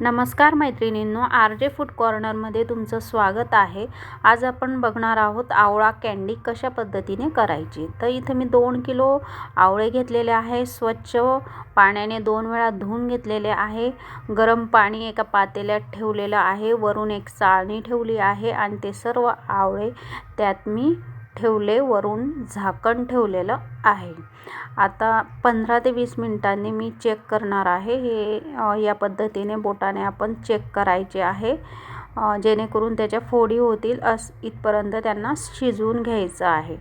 नमस्कार मैत्रिणींनो R J food कॉर्नरमध्ये तुमचं स्वागत आहे. आज आपण बघणार आहोत आवळा कँडी कशा पद्धतीने करायची. तर इथं मी दोन किलो आवळे घेतलेले आहे स्वच्छ पाण्याने दोन वेळा धुवून घेतलेले आहे. गरम पाणी एका पातेल्यात ठेवलेलं आहे वरून एक चाळणी ठेवली आहे आणि ते सर्व आवळे त्यात मी ठेवले वरून झाकण ठेवलेलं आहे. आता पंधरा ते वीस मिनटांनी मी चेक करणार आहे. हे या पद्धतीने बोटाने आपण चेक करायचे आहे. जेणेकरून त्याच्या फोडी होतील अस इथपर्यंत त्यांना शिजवून घ्यायचं आहे.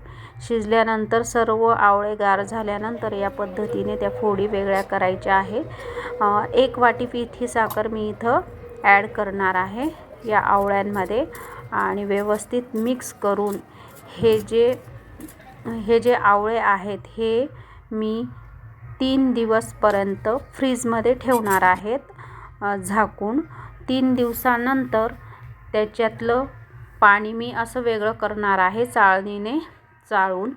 शिजल्यानंतर सर्व आवळे गार झाल्यानंतर या पद्धतीने त्या फोडी वेगळ्या करायच्या आहे. एक वाटी पिठी साखर मी इथं ॲड करणार आहे या आवळ्यांमध्ये आणि व्यवस्थित मिक्स करून हे जे हे जे आवळे आहेत हे मी तीन दिवसपर्यंत फ्रीजमध्ये ठेवणार आहेत झाकून. तीन दिवसानंतर त्याच्यातलं पाणी मी असं वेगळं करणार आहे चाळणीने चाळून.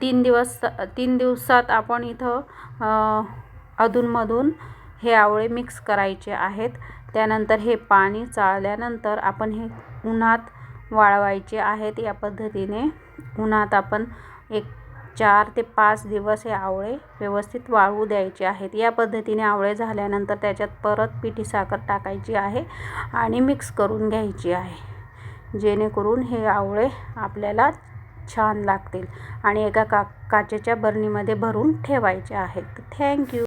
तीन दिवस तीन दिवसात आपण इथं अधूनमधून हे आवळे मिक्स करायचे आहेत. त्यानंतर हे पाणी चाळल्यानंतर आपण हे उन्हात वाळवायचे आहेत या पद्धतीने. उन्हात आपण एक चार ते पाच दिवस हे आवळे व्यवस्थित वाळवू द्यायचे आहेत. या पद्धतीने आवळे झाल्यानंतर त्याच्यात परत पिठी साखर टाकायची आहे आणि मिक्स करून घ्यायची आहे. जेणेकरून हे आवळे आपल्याला छान लागतील आणि एका का काचेच्या बरणीमध्ये भरून ठेवायचे आहेत. थँक्यू